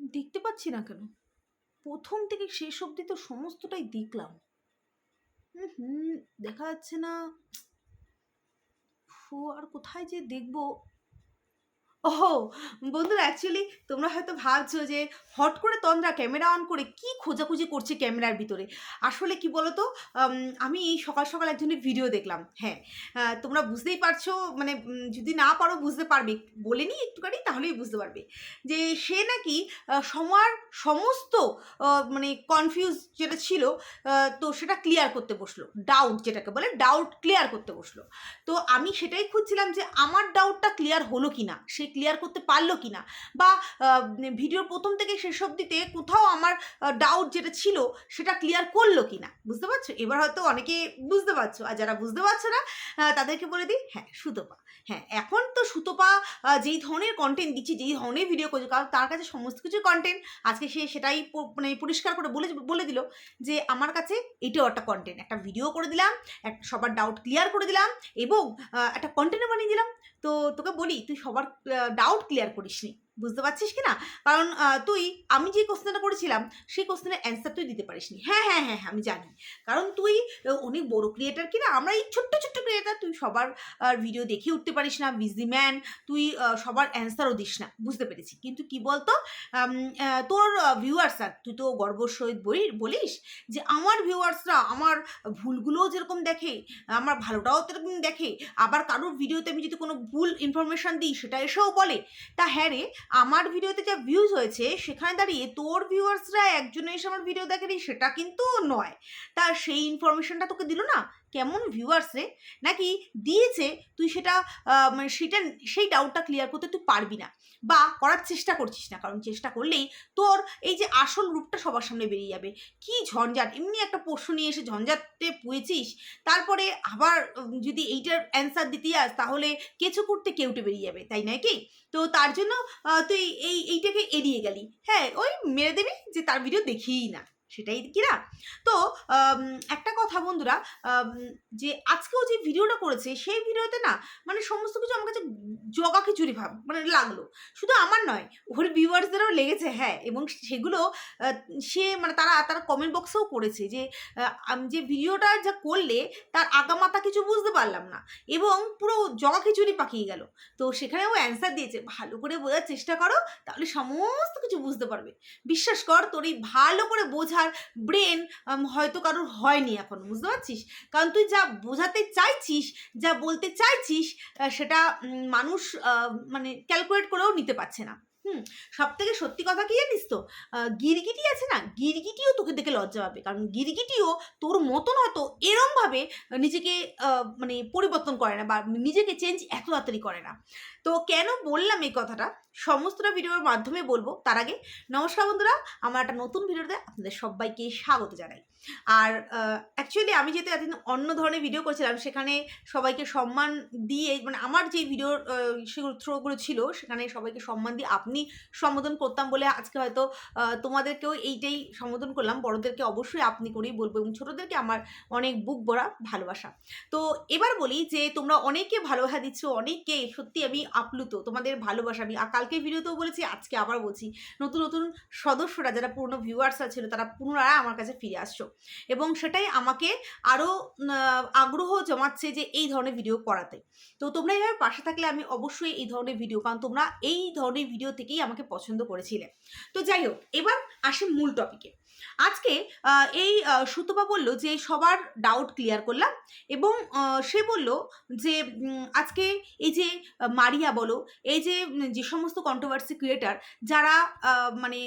দেখতে পাচ্ছি না কেন? প্রথম থেকে শেষ অবধি তো সমস্তটাই দেখলাম। হুম, দেখা যাচ্ছে না। ফু আর কোথায় যে দেখব? ওহো, বন্ধুরা অ্যাকচুয়ালি তোমরা হয়তো ভাবছ যে হট করে তন্দ্রা ক্যামেরা অন করে কি খোঁজাখুঁজি করছে ক্যামেরার ভিতরে? আসলে কি বলতো? আমি এই সকাল সকাল একজনের ভিডিও দেখলাম হ্যাঁ। তোমরা বুঝতেই পারছ মানে যদি না পারো বুঝতে পারবে। বলে নি একটুখানি, তাহলেই বুঝতে পারবে। যে সে নাকি সময়ের সমস্ত মানে কনফিউজ যেটা ছিল তো সেটা ক্লিয়ার করতে বসল। ডাউট যেটাকে বলে ডাউট ক্লিয়ার করতে বসল। তো আমি সেটাই খুঁজছিলাম যে আমার ডাউটটা ক্লিয়ার হলো কি না সে ক্লিয়ার করতে পারল কি না বা ভিডিওর প্রথম থেকে শেষ অবধিতে কোথাও আমার ডাউট যেটা ছিল, সেটা ক্লিয়ার করল কি না বুঝতে পারছ? এবার হয়তো অনেকে বুঝতে পারছ। আর যারা বুঝতে পারছ না তাদেরকে বলে দিই হ্যাঁ সুতোপা হ্যাঁ এখন তো সুতোপা যেই ধরনের কন্টেন্ট দিচ্ছে, যেই ধরনের ভিডিও করছে, কারণ তার কাছে সমস্ত কিছু কন্টেন্ট আজকে সে সেটাই মানে পরিষ্কার করে বলে বলে দিল যে, আমার কাছে এটাও একটা কন্টেন্ট একটা ভিডিও করে দিলাম সবার ডাউট ক্লিয়ার করে দিলাম এবং একটা কন্টেন্টও বানিয়ে দিলাম। তো তোকে বলি তুই সবার ডাউট ক্লিয়ার করিস নি বুঝতে পারছিস কি না? কারণ তুই, আমি যে কোশ্চেনটা করেছিলাম, সেই কোশ্চেনের অ্যান্সার তুই দিতে পারিস নি হ্যাঁ হ্যাঁ হ্যাঁ হ্যাঁ আমি জানি। কারণ তুই অনেক বড় ক্রিয়েটার কিনা আমরা এই ছোট্ট ছোট্ট ক্রিয়েটার তুই সবার ভিডিও দেখে উঠতে পারিস না বিজি ম্যান তুই সবার অ্যান্সারও দিস না। বুঝতে পেরেছি। কিন্তু কি বলতো তোর ভিউয়ার্স আর, তুই তো গর্বর সহিত বলি বলিস যে আমার ভিউয়ার্সরা আমার ভুলগুলোও যেরকম দেখে, আমার ভালোটাও যেরকম দেখে, আবার কারোর ভিডিওতে আমি যদি কোনো ভুল ইনফরমেশন দিই, সেটা এসেও বলে। তা হ্যাঁ রে আমার ভিডিওতে যা ভিউজ হয়েছে, সেখানে দাঁড়িয়ে তোর ভিউয়ার্সরা একজনে এসে আমার ভিডিও দেখেনি, সেটা কিন্তু নয়। তা সেই ইনফরমেশনটা তোকে দিল না? কেমন ভিউয়ার্স রে? নাকি দিয়েছে, তুই সেটা মানে সেটা, সেই ডাউটটা ক্লিয়ার করতে তুই পারবি না। বা করার চেষ্টা করছিস না, কারণ চেষ্টা করলেই তোর এই যে আসল রূপটা সবার সামনে বেরিয়ে যাবে। কি ঝঞ্ঝাট, এমনি একটা প্রশ্ন নিয়ে এসে ঝঞ্ঝাটে পুয়েছিস, তারপরে আবার যদি এইটার অ্যান্সার দিতে যাস, তাহলে কেঁচো করতে কেউটে বেরিয়ে যাবে, তাই নয় কি? তো তার জন্য তুই এই, এইটাকে এড়িয়ে গেলি। হ্যাঁ ওই মেরে দেবে যে তার ভিডিও দেখিই না। সেটাই কি না? তো একটা কথা বন্ধুরা যে আজকেও যে ভিডিওটা করেছে, সেই ভিডিওতে না মানে সমস্ত কিছু আমার কাছে জগা খিচুড়ি ভাব মানে লাগল। শুধু আমার নয়, ওর ভিউয়ার্সদেরও লেগেছে হ্যাঁ এবং সেগুলো সে মানে তারা, তার কমেন্ট বক্সেও করেছে যে যে ভিডিওটা যা করলে, তার আগামাতা কিছু বুঝতে পারলাম না, এবং পুরো জগা খিচুড়ি পাকিয়ে গেল। তো সেখানে ও অ্যান্সার দিয়েছে, ভালো করে বোঝার চেষ্টা করো, তাহলে সমস্ত কিছু বুঝতে পারবে। বিশ্বাস কর, তোর এই ভালো করে বোঝার ব্রেন হয়তো কারোর হয়নি এখন, বুঝতে পারছিস? কারণ তুই যা বোঝাতে চাইছিস, যা বলতে চাইছিস সেটা মানুষ মানে ক্যালকুলেট করেও নিতে পারছে না। হুম। সব থেকে সত্যি কথা কি জানিস তো? গিরগিটি আছে না? গিরগিটিও তোকে দেখে লজ্জা পাবে। কারণ গিরগিটিও তোর মতন হয়তো এরমভাবে নিজেকে মানে পরিবর্তন করে না বা নিজেকে চেঞ্জ এত তাড়াতাড়ি করে না। তো কেন বললাম এই কথাটা? সমস্তটা ভিডিওর মাধ্যমে বলব। তার আগে নমস্কার বন্ধুরা, আমার একটা নতুন ভিডিওতে আপনাদের সবাইকে স্বাগত জানাই। আর অ্যাকচুয়ালি আমি যেহেতু এতদিন অন্য ধরনের ভিডিও করছিলাম, সেখানে সবাইকে সম্মান দিয়ে মানে আমার যে ভিডিও সেগুলো থ্রোগুলো ছিল, সেখানে সবাইকে সম্মান দিয়ে আপনি সম্বোধন করতাম বলে আজকে হয়তো তোমাদেরকেও এইটাই সম্বোধন করলাম। বড়দেরকে অবশ্যই আপনি করেই বলব এবং ছোটোদেরকে আমার অনেক বুক ভরা ভালোবাসা। তো এবার বলি যে, তোমরা অনেকে ভালোবাসা দিচ্ছ, অনেককে সত্যি আমি আপ্লুত, তোমাদের ভালোবাসা আমি কালকে ভিডিওতেও বলেছি, আজকে আবার বলছি। নতুন নতুন সদস্যরা, যারা পুরনো ভিউয়ার্সরা ছিল তারা পুনরায় আমার কাছে ফিরে আসছো। এবং সেটাই আমাকে আরও আগ্রহ জমাচ্ছে যে এই ধরনের ভিডিও করাতে। তো তোমরা এইভাবে পাশে থাকলে আমি অবশ্যই এই ধরনের ভিডিও কারণ তোমরা এই ধরনের ভিডিও থেকেই আমাকে পছন্দ করেছিলে। তো যাই হোক, এবার আসে মূল টপিকে আজকে এই সুতপা বলল যে সবার ডাউট ক্লিয়ার করলাম এবং সে বলল যে আজকে এই যে মারিয়া বলো, এই যে যে সমস্ত কন্ট্রোভার্সি ক্রিয়েটার যারা মানে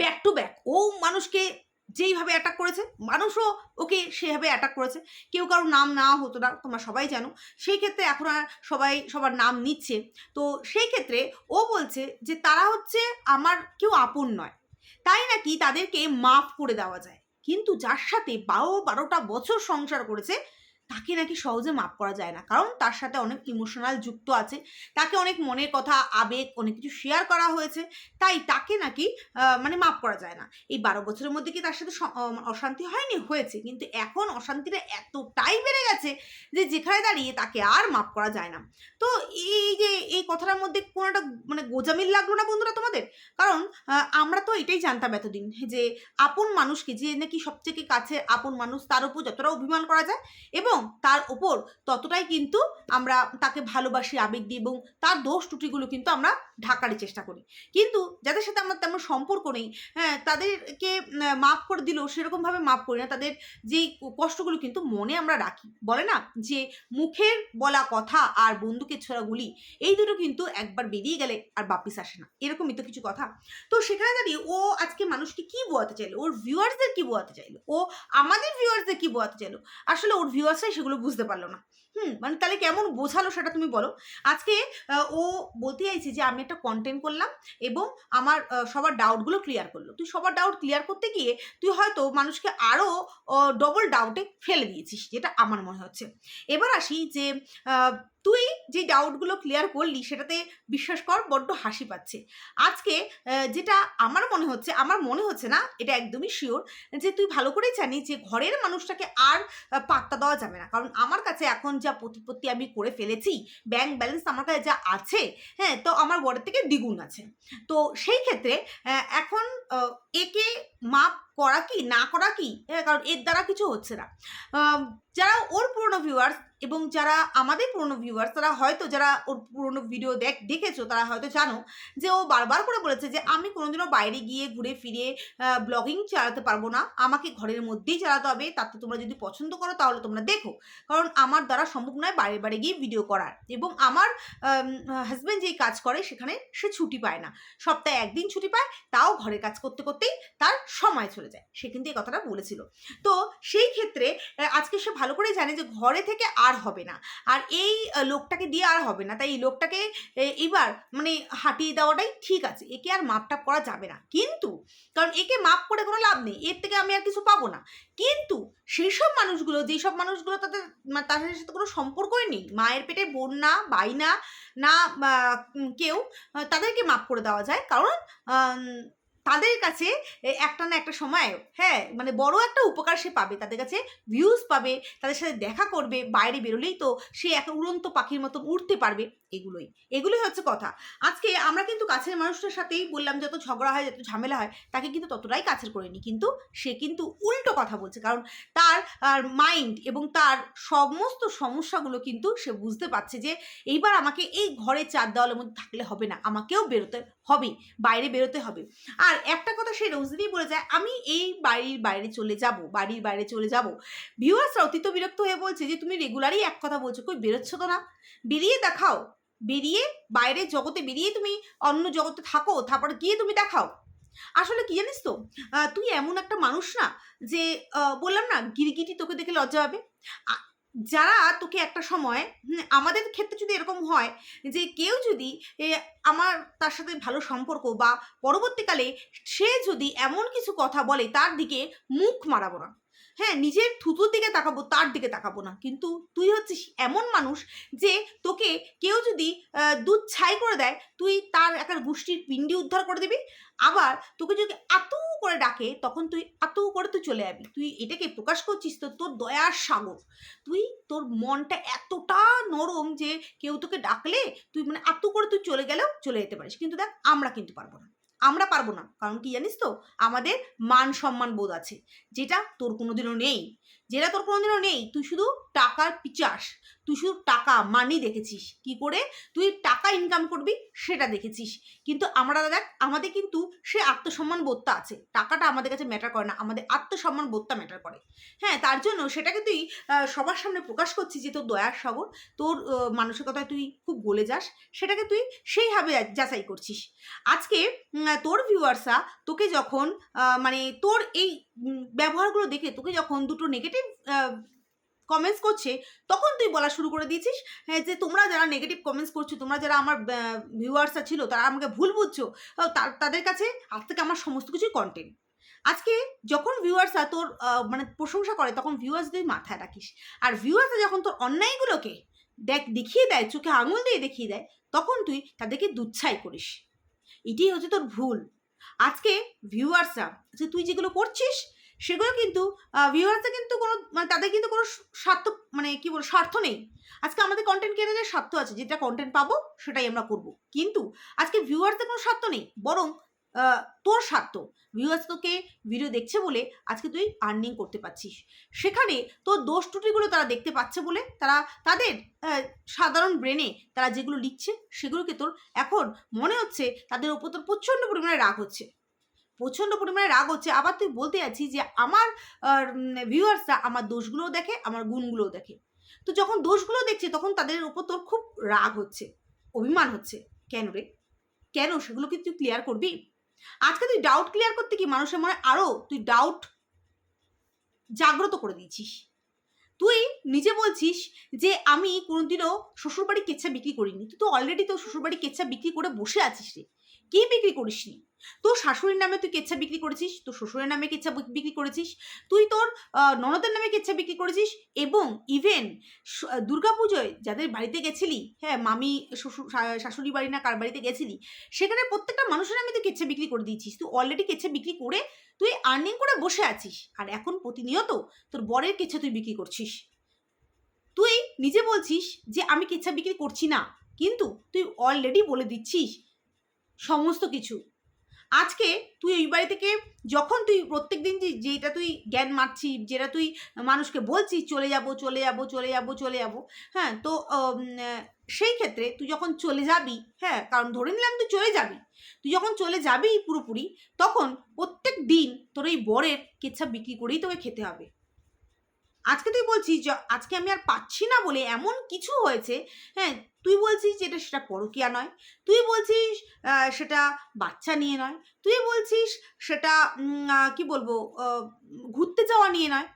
ব্যাক টু ব্যাক ও মানুষকে যেইভাবে অ্যাটাক করেছে, মানুষও ওকে সেভাবে অ্যাটাক করেছে। কেউ কারও নাম না হতো না, তোমরা সবাই জানো। সেই ক্ষেত্রে এখন আর সবাই সবার নাম নিচ্ছে। তো সেই ক্ষেত্রে ও বলছে যে, তারা হচ্ছে আমার কেউ আপন নয়। তাই নাকি তাদেরকে মাফ করে দেওয়া যায়? কিন্তু যার সাথে বারো বারোটা বছর সংসার করেছে তাকে নাকি সহজে মাপ করা যায় না। কারণ তার সাথে অনেক ইমোশনাল যুক্ত আছে। তাকে অনেক মনের কথা, আবেগ, অনেক কিছু শেয়ার করা হয়েছে। তাই তাকে নাকি মানে মাপ করা যায় না। এই বারো বছরের মধ্যে কি তার সাথে অশান্তি হয়নি? হয়েছে। কিন্তু এখন অশান্তিটা এতটাই বেড়ে গেছে যে যেখানে দাঁড়িয়ে তাকে আর মাপ করা যায় না। তো এই যে, এই কথাটার মধ্যে কোনো একটা মানে গোজামিল লাগল না বন্ধুরা তোমাদের? কারণ আমরা তো এটাই জানতাম এতদিন যে, আপন মানুষকে, যে নাকি সবথেকে কাছে আপন মানুষ, তার উপর যতটা অভিমান করা যায় এবং তার উপর ততটাই কিন্তু আমরা তাকে ভালোবাসি, আবেগ দিই এবং তার দোষ ত্রুটিগুলো কিন্তু আমরা ঢাকারই চেষ্টা করি। কিন্তু যাদের সাথে আমার তেমন সম্পর্ক নেই হ্যাঁ তাদেরকে মাফ করে দিলেও সেরকমভাবে মাফ করি না। তাদের যেই কষ্টগুলো কিন্তু মনে আমরা রাখি। বলে না? যে মুখের বলা কথা আর বন্দুকের ছোড়া গুলি, এই দুটো কিন্তু একবার বেরিয়ে গেলে আর বাপিস আসে না। এরকমই তো কিছু কথা। তো সেখানে দাঁড়িয়ে ও আজকে মানুষকে কি বোয়াতে চাইলো? ওর ভিউয়ার্সদের কি বোয়াতে চাইলো? ও আমাদের ভিউয়ার্সদের কি বোয়াতে চাইলো? আসলে ওর ভিউয়ার্সরাই সেগুলো বুঝতে পারল না। হুম মানে তাহলে কেমন বোঝালো সেটা তুমি বলো? আজকে ও বলতে চাইছে যে আমি একটা কন্টেন্ট করলাম এবং আমার সবার ডাউটগুলো ক্লিয়ার করল। তুই সবার ডাউট ক্লিয়ার করতে গিয়ে তুই হয়তো মানুষকে আরও ডবল ডাউটে ফেলে দিয়েছিস, যেটা আমার মনে হচ্ছে। এবার আসি যে তুই যে ডাউটগুলো ক্লিয়ার করলি সেটাতে বিশ্বাস কর, বড্ড হাসি পাচ্ছে। আজকে যেটা আমার মনে হচ্ছে, আমার মনে হচ্ছে না, এটা একদমই শিওর যে তুই ভালো করেই জানি যে ঘরের মানুষটাকে আর পাত্তা দেওয়া যাবে না। কারণ আমার কাছে এখন যা প্রতিপত্তি আমি করে ফেলেছি ব্যাংক ব্যালেন্স আমার কাছে যা আছে হ্যাঁ তো আমার বড়ের থেকে দ্বিগুণ আছে। তো সেই ক্ষেত্রে এখন একে মাপ করা কি না করা কি? হ্যাঁ, কারণ এর দ্বারা কিছু হচ্ছে না। যারা ওর পুরনো ভিউয়ার্স এবং যারা আমাদের পুরনো ভিউয়ার্স তারা হয়তো যারা ওর পুরনো ভিডিও দেখ দেখেছ তারা হয়তো জানো যে ও বারবার করে বলেছে যে আমি কোনোদিনও বাইরে গিয়ে ঘুরে ফিরে ব্লগিং চালাতে পারব না। আমাকে ঘরের মধ্যেই চালাতে হবে তাতে তোমরা যদি পছন্দ করো তাহলে তোমরা দেখো। কারণ আমার দ্বারা সম্ভব নয় বাইরে বাইরে গিয়ে ভিডিও করার। এবং আমার হাজব্যান্ড যেই কাজ করে সেখানে সে ছুটি পায় না। সপ্তাহে একদিন ছুটি পায় তাও ঘরের কাজ করতে করতেই তার সময় চলে যায়। সে কিন্তু এই কথাটা বলেছিল। তো সেই ক্ষেত্রে আজকে সে ভালো করেই জানে যে ঘরে থেকে আর হবে না। আর এই লোকটাকে দিয়ে আর হবে না। তাই এই লোকটাকে এবার মানে হাঁটিয়ে দেওয়াটাই ঠিক আছে। একে আর মাপটাপ করা যাবে না। কিন্তু, কারণ একে মাপ করে কোনো লাভ নেই। এর থেকে আমি আর কিছু পাবো না। কিন্তু সেই সব মানুষগুলো যেই সব মানুষগুলো তাদের তাদের সাথে কোনো সম্পর্কই নেই, মায়ের পেটে বোন না, ভাই না কেউ, তাদেরকে মাপ করে দেওয়া যায়। কারণ তাদের কাছে একটা না একটা সময় হ্যাঁ মানে বড় একটা উপকার সে পাবে। তাদের কাছে ভিউজ পাবে, তাদের সাথে দেখা করবে, বাইরে বেরোলেই তো সে একটা উড়ন্ত পাখির মতো উঠতে পারবে। এগুলোই। এগুলোই হচ্ছে কথা। আজকে আমরা কিন্তু কাছের মানুষটার সাথেই বললাম যত ঝগড়া হয়, যত ঝামেলা হয়, তাকে কিন্তু ততটাই কাছের করে নি। কিন্তু সে কিন্তু উল্টো কথা বলছে। কারণ তার মাইন্ড এবং তার সমস্ত সমস্যাগুলো কিন্তু সে বুঝতে পারছে যে, এইবার আমাকে এই ঘরে চার দেওয়ালের মধ্যে থাকলে হবে না। আমাকেও বেরোতে হবে বাইরে বেরোতে হবে। আর একটা কথা সে রোজদিনই বলে যায়, আমি এই বাড়ির বাইরে চলে যাব, বাড়ির বাইরে চলে যাব। ভিউয়ার্সরা অতীত বিরক্ত হয়ে বলছে যে, তুমি রেগুলারই এক কথা বলছো, কই বেরোচ্ছ তো না? বেরিয়ে দেখাও। বেরিয়ে বাইরের জগতে বেরিয়ে তুমি অন্য জগতে থাকো, তারপর গিয়ে তুমি দেখাও। আসলে কি জানিস তো তুই এমন একটা মানুষ না যে বললাম না গিরগিটি তোকে দেখে লজ্জা হবে যারা তোকে একটা সময় আমাদের ক্ষেত্রে যদি এরকম হয় যে কেউ যদি আমার তার সাথে ভালো সম্পর্ক বা পরবর্তীকালে সে যদি এমন কিছু কথা বলে তার দিকে মুখ মারাবো না। হ্যাঁ নিজের থুতুর দিকে তাকাবো, তার দিকে তাকাবো না। কিন্তু তুই হচ্ছিস এমন মানুষ যে তোকে কেউ যদি দুধ ছাই করে দেয়, তুই তার একটা গোষ্ঠীর পিণ্ডি উদ্ধার করে দিবি। আবার তোকে যদি আতু করে ডাকে, তখন তুই আতু করে তুই চলে যাবি। তুই এটাকে প্রকাশ করছিস তো তোর দয়ার সাগর। তুই তোর মনটা এতটা নরম যে কেউ তোকে ডাকলে, তুই মানে আতু করে তুই চলে গেলেও চলে যেতে পারিস। কিন্তু দেখ, আমরা কিন্তু পারব না। আমরা পারব না। কারণ কি জানিস তো? আমাদের মান সম্মান বোধ আছে। যেটা তোর কোনোদিনও নেই। যেটা তোর কোনোদিনও নেই। তুই শুধু টাকার পিচাস। তুই শুধু টাকা মানি দেখেছিস। কি করে? তুই টাকা ইনকাম করবি, সেটা দেখেছিস। কিন্তু আমরা দেখ, আমাদের কিন্তু সে আত্মসম্মান বোধটা আছে। টাকাটা আমাদের কাছে ম্যাটার করে না। আমাদের আত্মসম্মান বোধটা ম্যাটার করে। হ্যাঁ তার জন্য সেটাকে তুই সবার সামনে প্রকাশ করছিস যে তোর দয়ার সাগর, তোর মানসিকতায় তুই খুব গলে যাস, সেটাকে তুই সেইভাবে যাচাই করছিস। আজকে তোর ভিউয়ার্সরা তোকে যখন মানে তোর এই ব্যবহারগুলো দেখে তোকে যখন দুটো নেগেটিভ কমেন্টস করছে, তখন তুই বলা শুরু করে দিয়েছিস হ্যাঁ যে তোমরা যারা নেগেটিভ কমেন্টস করছ, তোমরা যারা আমার ভিউয়ার্সরা ছিল, তারা আমাকে ভুল বুঝছ তার, তাদের কাছে আজ থেকে আমার সমস্ত কিছুই কন্টেন্ট আজকে যখন ভিউয়ার্সরা তোর মানে প্রশংসা করে, তখন ভিউয়ার্সদের মাথায় রাখিস। আর ভিউয়ার্সরা যখন তোর অন্যায়গুলোকে দেখ, দেখিয়ে দেয়, চোখে আঙুল দিয়ে দেখিয়ে দেয়, তখন তুই তাদেরকে দুচ্ছাই করিস। এটাই হচ্ছে তোর ভুল। আজকে ভিউয়ার্সরা, যে তুই যেগুলো করছিস, সেগুলো কিন্তু ভিউয়ার্সরা কিন্তু কোনো মানে তাদের কিন্তু কোনো স্বার্থ মানে কি বল, স্বার্থ নেই। আজকে আমাদের কন্টেন্ট ক্রিয়েটারের স্বার্থ আছে, যেটা কন্টেন্ট পাবো, সেটাই আমরা করব। কিন্তু আজকে ভিউয়ার্সদের কোনো স্বার্থ নেই, বরং তোর স্বার্থ। ভিউয়ার্স তোকে ভিডিও দেখছে বলে আজকে তুই আর্নিং করতে পারছিস। সেখানে তোর দোষ ত্রুটিগুলো তারা দেখতে পাচ্ছে বলে তারা তাদের সাধারণ ব্রেনে তারা যেগুলো লিখছে সেগুলোকে তোর এখন মনে হচ্ছে তাদের ওপর তোর প্রচণ্ড পরিমাণে রাগ হচ্ছে। প্রচণ্ড পরিমাণে রাগ হচ্ছে। আবার তুই বলতে যাচ্ছিস যে আমার ভিউয়ার্সরা আমার দোষগুলোও দেখে, আমার গুণগুলোও দেখে। তো যখন দোষগুলো দেখছে তখন তাদের ওপর তোর খুব রাগ হচ্ছে, অভিমান হচ্ছে। কেন রে? কেন সেগুলোকে তুই ক্লিয়ার করবি? আজকে তুই ডাউট ক্লিয়ার করতে কি মানুষের মনে আরও তুই ডাউট জাগ্রত করে দিয়েছিস। তুই নিজে বলছিস যে আমি কোনোদিনও শ্বশুরবাড়ি কেচ্ছা বিক্রি করিনি। তুই তো অলরেডি তো শ্বশুরবাড়ি কেচ্ছা বিক্রি করে বসে আছিস রে। কি বিক্রি করিসনি? তোর শাশুড়ির নামে তুই কেচ্ছা বিক্রি করেছিস, তোর শ্বশুরের নামে কেচ্ছা বিক্রি করেছিস, তুই তোর ননদের নামে কেচ্ছা বিক্রি করেছিস এবং ইভেন দুর্গাপুজোয় যাদের বাড়িতে গেছিলি হ্যাঁ মামি, শ্বশুর শাশুড়ি বাড়ি না কার বাড়িতে গেছিলি, সেখানে প্রত্যেকটা মানুষের নামে তুই কেচ্ছা বিক্রি করে দিয়েছিস। তুই অলরেডি কেচ্ছা বিক্রি করে তুই আর্নিং করে বসে আছিস। আর এখন প্রতিনিয়ত তোর বরের কেচ্ছা তুই বিক্রি করছিস। তুই নিজে বলছিস যে, আমি কেচ্ছা বিক্রি করছি না। কিন্তু তুই অলরেডি বলে দিচ্ছিস সমস্ত কিছু। আজকে তুই ওই বাড়ি থেকে যখন তুই প্রত্যেক দিন যে, যেটা তুই জ্ঞান মারছিস, যেটা তুই মানুষকে বলছিস, চলে যাব চলে যাব চলে যাব চলে যাব হ্যাঁ তো সেই ক্ষেত্রে তুই যখন চলে যাবি হ্যাঁ কারণ ধরে নিলাম তুই চলে যাবি, তুই যখন চলে যাবি পুরোপুরি, তখন প্রত্যেক দিন তোর এই বরের কেচ্ছা বিক্রি করেই তোকে খেতে হবে। আজকে তুই বলছিস আজকে আমি আর পাচ্ছি না বলে এমন কিছু হয়েছে হ্যাঁ তুই বলছিস যে এটা সেটা পরকিয়া নয়, তুই বলছিস সেটা বাচ্চা নিয়ে নয়, তুই বলছিস সেটা কি বলব ঘুরতে যাওয়া নিয়ে নয়,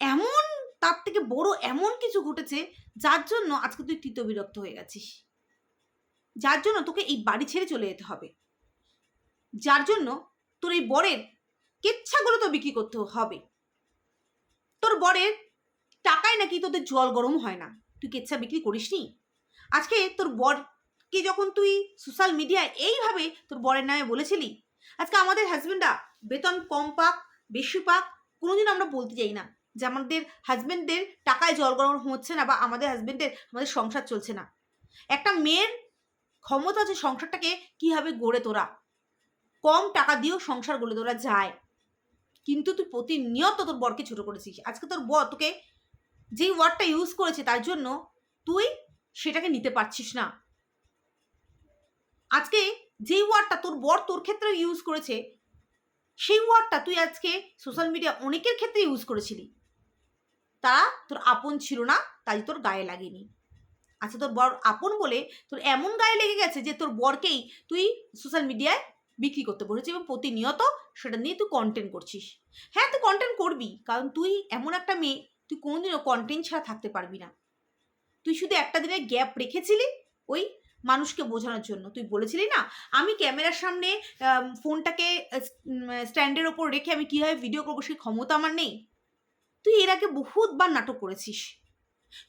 এমন, তার থেকে বড় এমন কিছু ঘটেছে যার জন্য আজকে তুই তৃত বিরক্ত হয়ে গেছিস। যার জন্য তোকে এই বাড়ি ছেড়ে চলে যেতে হবে। যার জন্য তোর এই বরের কেচ্ছাগুলো তো বিক্রি করতে হবে। তোর বরের টাকায় নাকি তোদের জল গরম হয় না। তুই কেচ্ছা বিক্রি করিসনি? আজকে তোর বরকে যখন তুই সোশ্যাল মিডিয়ায় এইভাবে তোর বরের নামে বলেছিলি, আজকে আমাদের হাজব্যান্ডরা বেতন কম পাক, বেশি পাক কোনোদিন আমরা বলতে চাই না যে আমাদের হাজবেন্ডদের টাকায় জল গরম হচ্ছে না বা আমাদের হাজব্যান্ডের আমাদের সংসার চলছে না। একটা মেয়ের ক্ষমতা আছে সংসারটাকে কীভাবে গড়ে তোরা? কম টাকা দিয়েও সংসার গড়ে তোরা যায়। কিন্তু তুই প্রতিনিয়ত তোর বরকে ছোট করেছিস। আজকে তোর বর তোকে যেই ওয়ার্ডটা ইউজ করেছে তার জন্য তুই সেটাকে নিতে পারছিস না। আজকে যেই ওয়ার্ডটা তোর বর তোর ক্ষেত্রে ইউজ করেছে, সেই ওয়ার্ডটা তুই আজকে সোশ্যাল মিডিয়া অনেকের ক্ষেত্রে ইউজ করেছিলি। তারা তোর আপন ছিল না, তাই তোর গায়ে লাগেনি। আচ্ছা তোর বর আপন বলে তোর এমন গায়ে লেগে গেছে যে তোর বরকেই তুই সোশ্যাল মিডিয়ায় বিক্রি করতে বলেছিস এবং প্রতিনিয়ত সেটা নিয়ে তুই কন্টেন্ট করছিস। হ্যাঁ তুই কন্টেন্ট করবি, কারণ তুই এমন একটা মেয়ে, তুই কোনোদিনও কন্টেন্ট ছাড়া থাকতে পারবি না। তুই শুধু একটা দিনের গ্যাপ রেখেছিলি ওই মানুষকে বোঝানোর জন্য। তুই বলেছিলি না, আমি ক্যামেরার সামনে ফোনটাকে স্ট্যান্ডের ওপর রেখে আমি কীভাবে ভিডিও করব সেই ক্ষমতা আমার নেই। তুই এর আগে বহুতবার নাটক করেছিস।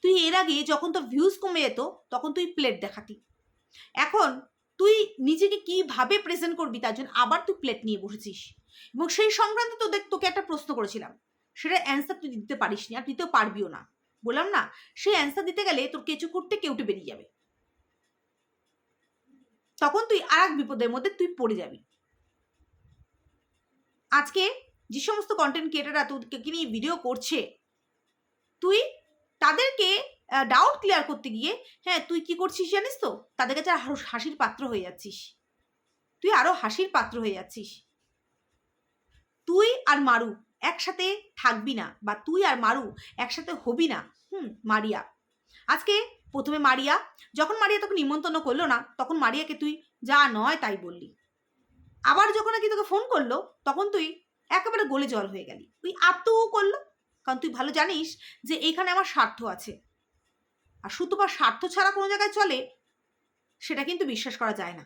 তুই এর আগে যখন তোর ভিউজ কমে যেত, তখন তুই প্লেট দেখাতি। এখন তুই নিজেকে কীভাবে প্রেজেন্ট করবি তার জন্য আবার তুই প্লেট নিয়ে বসেছিস? এবং সেই সংক্রান্তে তোদের, তোকে একটা প্রশ্ন করেছিলাম। সেটা অ্যান্সার তুই দিতে পারিস পারিসনি আর দিতেও পারবিও না। বললাম না, সেই অ্যান্সার দিতে গেলে তোর কেঁচু করতে কেউটে বেরিয়ে যাবে। তখন তুই আর এক বিপদের মধ্যে তুই পড়ে যাবি। আজকে যে সমস্ত কন্টেন্ট ক্রিয়েটাররা তোকে নিয়ে ভিডিও করছে, তুই তাদেরকে ডাউট ক্লিয়ার করতে গিয়ে হ্যাঁ তুই কি করছিস জানিস তো? তাদের কাছে আরও হাসির পাত্র হয়ে যাচ্ছিস। তুই আরও হাসির পাত্র হয়ে যাচ্ছিস। তুই আর মারু একসাথে থাকবি না বা তুই আর মারু একসাথে হবি না। হুম, মারিয়া। আজকে প্রথমে মারিয়া, যখন মারিয়া তোকে নিমন্ত্রণ করল না, তখন মারিয়াকে তুই যা নয়, তাই বললি। আবার যখন নাকি তোকে ফোন করল, তখন তুই একেবারে গলে জল হয়ে গেলি। তুই আত্মও করল, কারণ তুই ভালো জানিস যে এইখানে আমার স্বার্থ আছে। আর শুধু সুতপা স্বার্থ ছাড়া কোনো জায়গায় চলে, সেটা কিন্তু বিশ্বাস করা যায় না।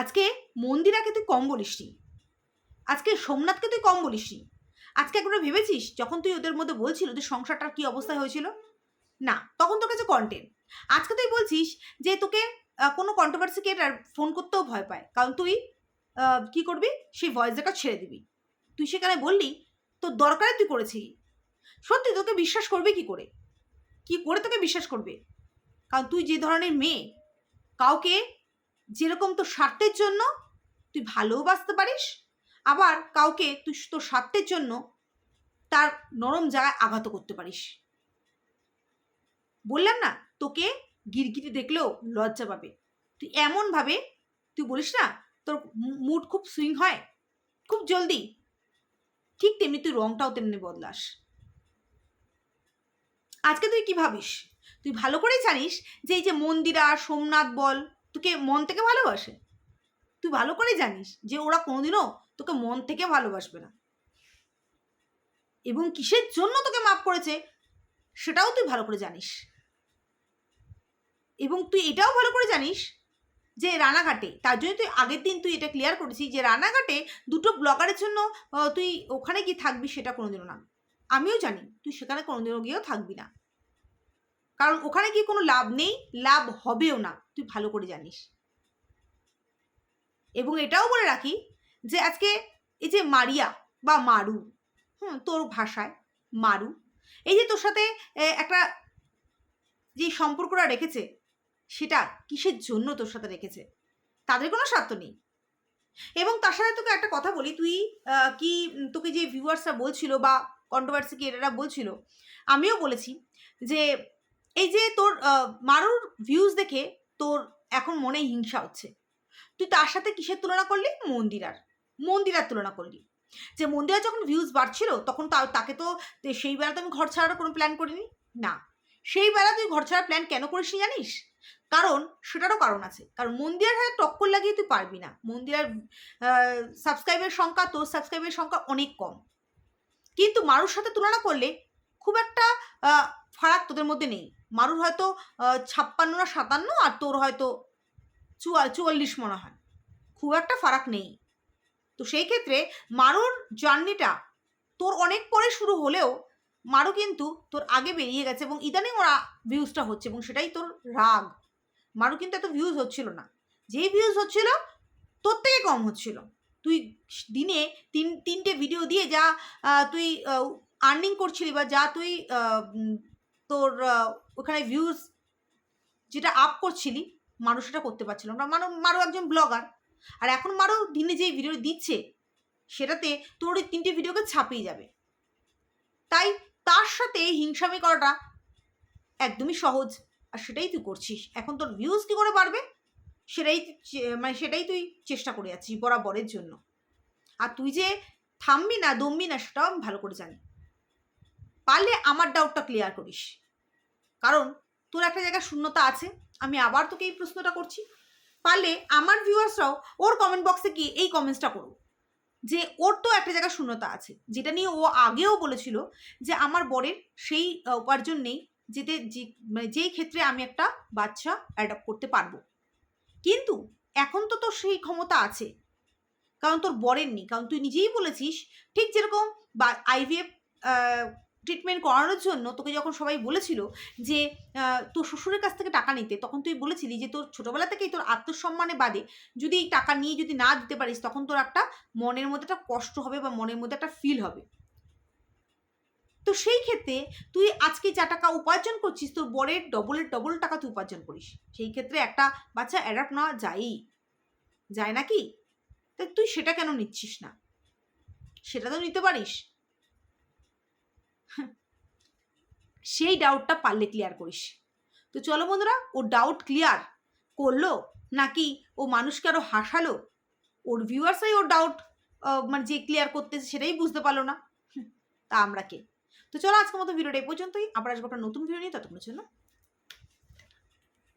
আজকে মন্দিরাকে তুই কম বলিসনি আজকে সোমনাথকে তুই কম বলিসনি আজকে একবার ভেবেছিস, যখন তুই ওদের মধ্যে বলছিল যে সংসারটার কি অবস্থায় হয়েছিল? না, তখন তোর কাছে কন্টেন্ট আজকে তুই বলছিস যে তোকে কোনো কন্ট্রোভার্সি ক্রিয়েটার ফোন করতেও ভয় পায়। কারণ তুই কি করবি? সেই ভয়েস রেকর্ড ছেড়ে দিবি। তুই সেখানে বললি, তোর দরকারে তুই করেছিলি। সত্যি তোকে বিশ্বাস করবে কি করে? কি করে তোকে বিশ্বাস করবে? কারণ তুই যে ধরনের মেয়ে, কাউকে যেরকম তোর স্বার্থের জন্য তুই ভালোও বাঁচতে পারিস, আবার কাউকে তুই তোর স্বার্থের জন্য তার নরম জায়গায় আঘাত করতে পারিস। বললাম না, তোকে গিরগিটি দেখলেও লজ্জা পাবে। তুই এমনভাবে, তুই বলিস না, তোর মুড খুব সুইং হয়, খুব জলদি। ঠিক তেমনি তুই রংটাও তেমনি বদলাস। আজকে তুই কি ভাবিস? তুই ভালো করেই জানিস যে এই যে মন্দিরা, সোমনাথ বল, তোকে মন থেকে ভালোবাসে? তুই ভালো করেই জানিস যে ওরা কোনোদিনও তোকে মন থেকে ভালোবাসবে না। এবং কিসের জন্য তোকে মাফ করেছে, সেটাও তুই ভালো করে জানিস। এবং তুই এটাও ভালো করে জানিস যে রানাঘাটে, তার জন্য তুই আগের দিন তুই এটা ক্লিয়ার করেছিস যে রানাঘাটে দুটো ব্লগারের জন্য তুই ওখানে কি থাকবি সেটা কোনোদিনও না। আমিও জানি তুই সেখানে কোনোদিনও গিয়েও থাকবি না। কারণ ওখানে গিয়ে কোনো লাভ নেই, লাভ হবেও না, তুই ভালো করে জানিস। এবং এটাও বলে রাখি যে আজকে এই যে মারিয়া বা মারু, হুম, তোর ভাষায় মারু, এই যে তোর সাথে একটা যে সম্পর্কটা রেখেছে, সেটা কিসের জন্য তোর সাথে রেখেছে? তাদের কোনো স্বার্থ নেই। এবং তার সাথে তোকে একটা কথা বলি, তুই কি তোকে যে ভিউয়ার্সরা বলছিল বা কন্ট্রোভার্সি ক্রিয়েটাররা বলছিল, আমিও বলেছি যে এই যে তোর মারুর ভিউজ দেখে তোর এখন মনে হিংসা হচ্ছে। তুই তার সাথে কিসের তুলনা করলি? মন্দিরার। মন্দিরার তুলনা করলি। যে মন্দিরার যখন ভিউজ বাড়ছিল, তখন তাকে তো তে, সেই বেলা তো আমি ঘর ছাড়ার কোনো প্ল্যান করিনি? না। সেই বেলা তুই ঘর ছাড়ার প্ল্যান কেন করিসনি জানিস? কারণ সেটারও কারণ আছে। কারণ মন্দিরের সাথে টক্কর লাগিয়ে তুই পারবি না। মন্দিরার সাবস্ক্রাইবের সংখ্যা, তোর সাবস্ক্রাইবের সংখ্যা অনেক কম। কিন্তু মারুর সাথে তুলনা করলে খুব একটা ফারাক তোদের মধ্যে নেই। মারুর হয়তো ছাপ্পান্ন না সাতান্ন, আর তোর হয়তো চুয়া, চুয়াল্লিশ মনে হয়। খুব একটা ফারাক নেই। তো সেই ক্ষেত্রে মারুর জার্নিটা তোর অনেক পরে শুরু হলেও মারু কিন্তু তোর আগে বেরিয়ে গেছে এবং ইদানিং ওরা ভিউজটা হচ্ছে এবং সেটাই তোর রাগ। মারু কিন্তু এত ভিউজ হচ্ছিল না। যেই ভিউজ হচ্ছিল, তোর থেকে কম হচ্ছিল। তুই দিনে তিন, তিনটে ভিডিও দিয়ে যা তুই আর্নিং করছিলি বা যা তুই তোর ওখানে ভিউজ যেটা আপ করছিলি মানুষ সেটা করতে পারছিল না। মারো মারো একজন ব্লগার আর এখন মারো দিনে যে ভিডিও দিচ্ছে, সেটাতে তোর ওই তিনটে ভিডিওকে ছাপিয়ে যাবে। তাই তার সাথে হিংসামি করাটা একদমই সহজ। আর সেটাই তুই করছিস। এখন তোর ভিউজ কী করে বাড়বে? সেটাই মানে সেটাই তুই চেষ্টা করে যাচ্ছিস বরাবরের জন্য। আর তুই যে থামবি না, দমবি না, সেটাও আমি ভালো করে জানি। পারলে আমার ডাউটটা ক্লিয়ার করিস। কারণ তোর একটা জায়গায় শূন্যতা আছে, আমি আবার তোকে এই প্রশ্নটা করছি। পারলে আমার ভিউয়ার্সরাও ওর কমেন্ট বক্সে গিয়ে এই কমেন্টসটা করুক। যে ওর তো একটা জায়গায় শূন্যতা আছে, যেটা নিয়ে ও আগেও বলেছিল যে আমার বরের সেই উপার্জন নেই, যেতে যে মানে যেই ক্ষেত্রে আমি একটা বাচ্চা অ্যাডাপ্ট করতে পারব। কিন্তু এখন তো তোর সেই ক্ষমতা আছে। কারণ তোর বরের নেই কারণ তুই নিজেই বলেছিস, ঠিক যেরকম বা আইভিএফ ট্রিটমেন্ট করানোর জন্য তোকে যখন সবাই বলেছিল যে তোর শ্বশুরের কাছ থেকে টাকা নিতে, তখন তুই বলেছিলি যে, তোর ছোটবেলা থেকেই তোর আত্মসম্মানে বাদে যদি এই টাকা নিয়ে যদি না দিতে পারিস, তখন তোর একটা মনের মধ্যে একটা কষ্ট হবে বা মনের মধ্যে একটা ফিল হবে। তো সেই ক্ষেত্রে তুই আজকে যা টাকা উপার্জন করছিস, তোর বরের ডবলের ডবল টাকা তুই উপার্জন করিস। সেই ক্ষেত্রে একটা বাচ্চা অ্যাডাপ্ট নেওয়া যায়ই। যায় নাকি? তা তুই সেটা কেন নিচ্ছিস না? সেটা তো নিতে পারিস। সেই ডাউটটা পারলে ক্লিয়ার করিস। তো চলো বন্ধুরা, ও ডাউট ক্লিয়ার করল নাকি ও মানুষকে আরও হাসালো? ওর ভিউয়ার্সই ওর ডাউট মানে যে ক্লিয়ার করতেছে সেটাই বুঝতে পারল না। তা আমরা কে? তো চলো আজকের মতো ভিডিওটা এই পর্যন্তই। আবার আসব একটা নতুন ভিডিও নিয়ে। ততক্ষণের জন্য